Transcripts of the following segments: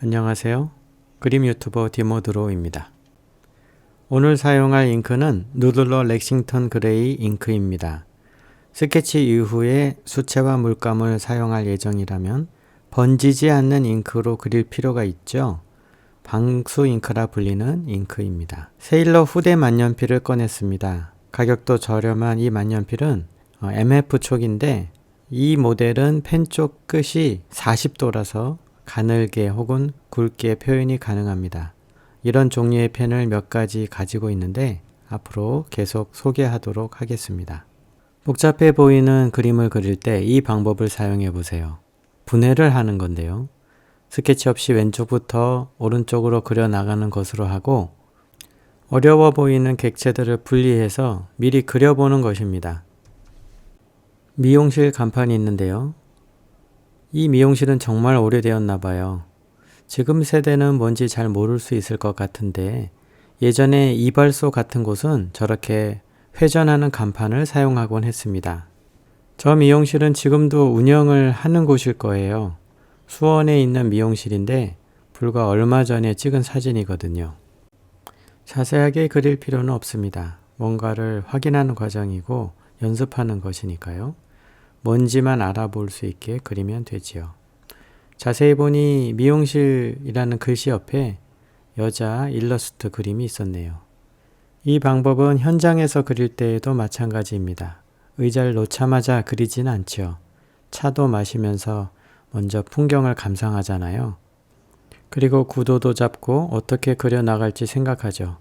안녕하세요. 그림 유튜버 디모드로입니다. 오늘 사용할 잉크는 누들러 렉싱턴 그레이 잉크입니다. 스케치 이후에 수채화 물감을 사용할 예정이라면 번지지 않는 잉크로 그릴 필요가 있죠. 방수 잉크라 불리는 잉크입니다. 세일러 후대 만년필을 꺼냈습니다. 가격도 저렴한 이 만년필은 MF 촉인데 이 모델은 펜 쪽 끝이 40도라서 가늘게 혹은 굵게 표현이 가능합니다. 이런 종류의 펜을 몇 가지 가지고 있는데 앞으로 계속 소개하도록 하겠습니다. 복잡해 보이는 그림을 그릴 때 이 방법을 사용해 보세요. 분해를 하는 건데요. 스케치 없이 왼쪽부터 오른쪽으로 그려 나가는 것으로 하고 어려워 보이는 객체들을 분리해서 미리 그려보는 것입니다. 미용실 간판이 있는데요. 이 미용실은 정말 오래되었나 봐요. 지금 세대는 뭔지 잘 모를 수 있을 것 같은데 예전에 이발소 같은 곳은 저렇게 회전하는 간판을 사용하곤 했습니다. 저 미용실은 지금도 운영을 하는 곳일 거예요. 수원에 있는 미용실인데 불과 얼마 전에 찍은 사진이거든요. 자세하게 그릴 필요는 없습니다. 뭔가를 확인하는 과정이고 연습하는 것이니까요. 뭔지만 알아볼 수 있게 그리면 되지요. 자세히 보니 미용실이라는 글씨 옆에 여자 일러스트 그림이 있었네요. 이 방법은 현장에서 그릴 때에도 마찬가지입니다. 의자를 놓자마자 그리지는 않죠. 차도 마시면서 먼저 풍경을 감상하잖아요. 그리고 구도도 잡고 어떻게 그려 나갈지 생각하죠.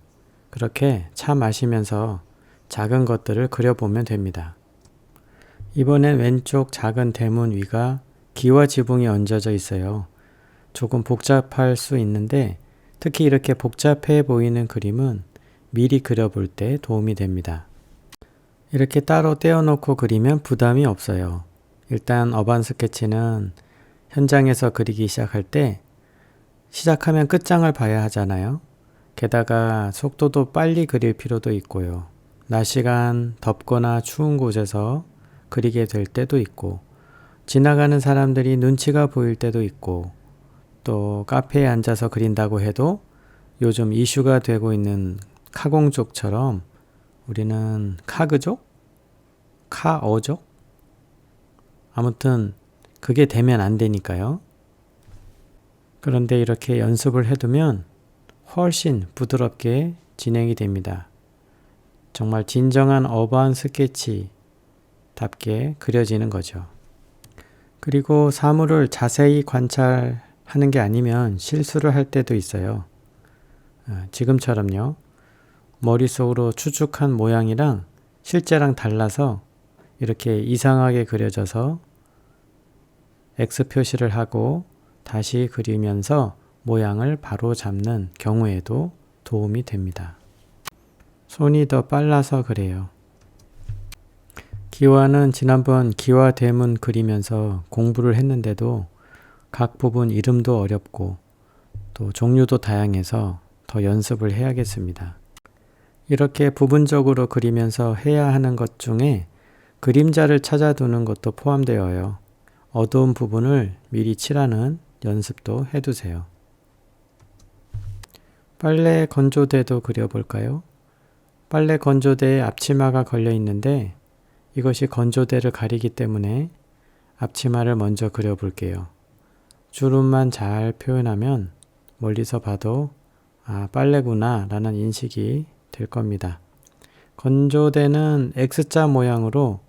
그렇게 차 마시면서 작은 것들을 그려보면 됩니다. 이번엔 왼쪽 작은 대문 위가 기와 지붕이 얹어져 있어요. 조금 복잡할 수 있는데 특히 이렇게 복잡해 보이는 그림은 미리 그려볼 때 도움이 됩니다. 이렇게 따로 떼어놓고 그리면 부담이 없어요. 일단 어반 스케치는 현장에서 그리기 시작할 때 시작하면 끝장을 봐야 하잖아요. 게다가 속도도 빨리 그릴 필요도 있고요. 낮 시간 덥거나 추운 곳에서 그리게 될 때도 있고, 지나가는 사람들이 눈치가 보일 때도 있고, 또 카페에 앉아서 그린다고 해도 요즘 이슈가 되고 있는 카공족처럼 우리는 카그족? 카어족? 아무튼 그게 되면 안 되니까요. 그런데 이렇게 연습을 해두면 훨씬 부드럽게 진행이 됩니다. 정말 진정한 어반 스케치 답게 그려지는 거죠. 그리고 사물을 자세히 관찰하는 게 아니면 실수를 할 때도 있어요. 어, 지금처럼요. 머릿속으로 추측한 모양이랑 실제랑 달라서 이렇게 이상하게 그려져서 X 표시를 하고 다시 그리면서 모양을 바로 잡는 경우에도 도움이 됩니다. 손이 더 빨라서 그래요. 기와는 지난번 기와 대문 그리면서 공부를 했는데도 각 부분 이름도 어렵고 또 종류도 다양해서 더 연습을 해야겠습니다. 이렇게 부분적으로 그리면서 해야 하는 것 중에 그림자를 찾아두는 것도 포함되어요. 어두운 부분을 미리 칠하는 연습도 해두세요. 빨래 건조대도 그려볼까요? 빨래 건조대에 앞치마가 걸려 있는데 이것이 건조대를 가리기 때문에 앞치마를 먼저 그려볼게요. 주름만 잘 표현하면 멀리서 봐도 아, 빨래구나 라는 인식이 될 겁니다. 건조대는 X자 모양으로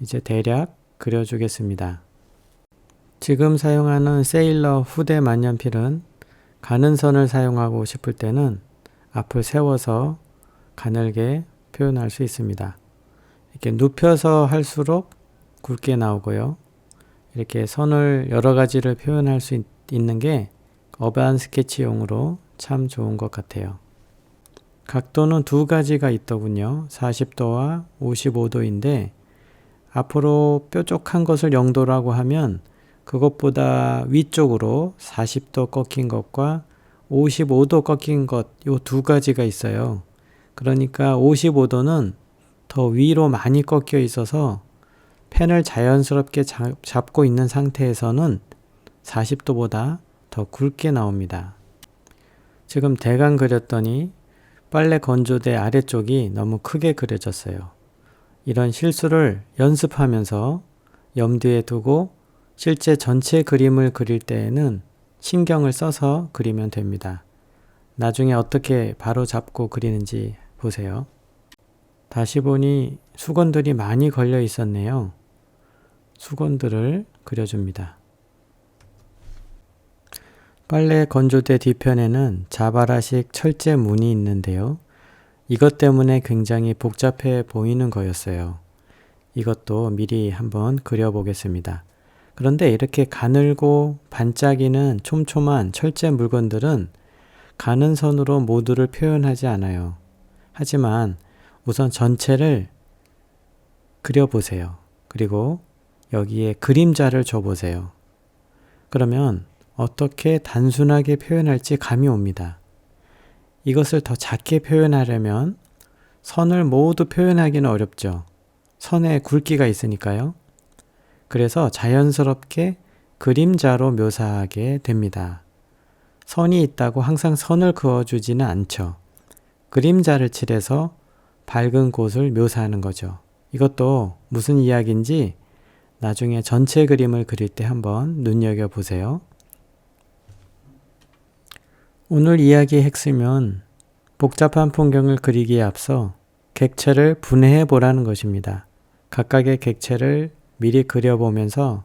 이제 대략 그려주겠습니다. 지금 사용하는 세일러 후대 만년필은 가는 선을 사용하고 싶을 때는 앞을 세워서 가늘게 표현할 수 있습니다. 이렇게 눕혀서 할수록 굵게 나오고요. 이렇게 선을 여러 가지를 표현할 수 있, 있는 게 어반 스케치용으로 참 좋은 것 같아요. 각도는 두 가지가 있더군요. 40도와 55도인데 앞으로 뾰족한 것을 0도라고 하면 그것보다 위쪽으로 40도 꺾인 것과 55도 꺾인 것, 요 두 가지가 있어요. 그러니까 55도는 더 위로 많이 꺾여 있어서 펜을 자연스럽게 잡고 있는 상태에서는 40도보다 더 굵게 나옵니다. 지금 대강 그렸더니 빨래 건조대 아래쪽이 너무 크게 그려졌어요. 이런 실수를 연습하면서 염두에 두고 실제 전체 그림을 그릴 때에는 신경을 써서 그리면 됩니다. 나중에 어떻게 바로 잡고 그리는지 보세요. 다시 보니 수건들이 많이 걸려 있었네요. 수건들을 그려줍니다. 빨래 건조대 뒤편에는 자바라식 철제 문이 있는데요. 이것 때문에 굉장히 복잡해 보이는 거였어요. 이것도 미리 한번 그려보겠습니다. 그런데 이렇게 가늘고 반짝이는 촘촘한 철제 물건들은 가는 선으로 모두를 표현하지 않아요. 하지만 우선 전체를 그려보세요. 그리고 여기에 그림자를 줘보세요. 그러면 어떻게 단순하게 표현할지 감이 옵니다. 이것을 더 작게 표현하려면 선을 모두 표현하기는 어렵죠. 선에 굵기가 있으니까요. 그래서 자연스럽게 그림자로 묘사하게 됩니다. 선이 있다고 항상 선을 그어주지는 않죠. 그림자를 칠해서 밝은 곳을 묘사하는 거죠. 이것도 무슨 이야기인지 나중에 전체 그림을 그릴 때 한번 눈여겨 보세요. 오늘 이야기의 핵심은 복잡한 풍경을 그리기에 앞서 객체를 분해해 보라는 것입니다. 각각의 객체를 미리 그려보면서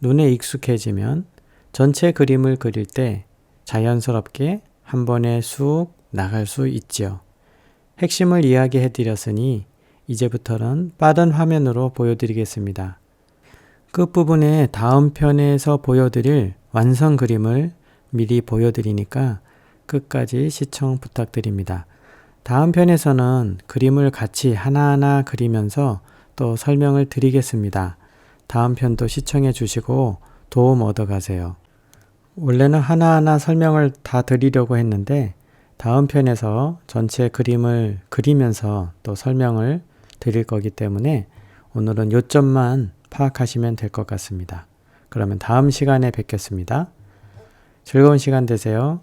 눈에 익숙해지면 전체 그림을 그릴 때 자연스럽게 한 번에 쑥 나갈 수 있지요. 핵심을 이야기해 드렸으니 이제부터는 빠른 화면으로 보여드리겠습니다. 끝부분에 다음 편에서 보여드릴 완성 그림을 미리 보여드리니까 끝까지 시청 부탁드립니다. 다음 편에서는 그림을 같이 하나하나 그리면서 또 설명을 드리겠습니다. 다음 편도 시청해 주시고 도움 얻어 가세요. 원래는 하나하나 설명을 다 드리려고 했는데 다음 편에서 전체 그림을 그리면서 또 설명을 드릴 거기 때문에 오늘은 요점만 파악하시면 될 것 같습니다. 그러면 다음 시간에 뵙겠습니다. 즐거운 시간 되세요.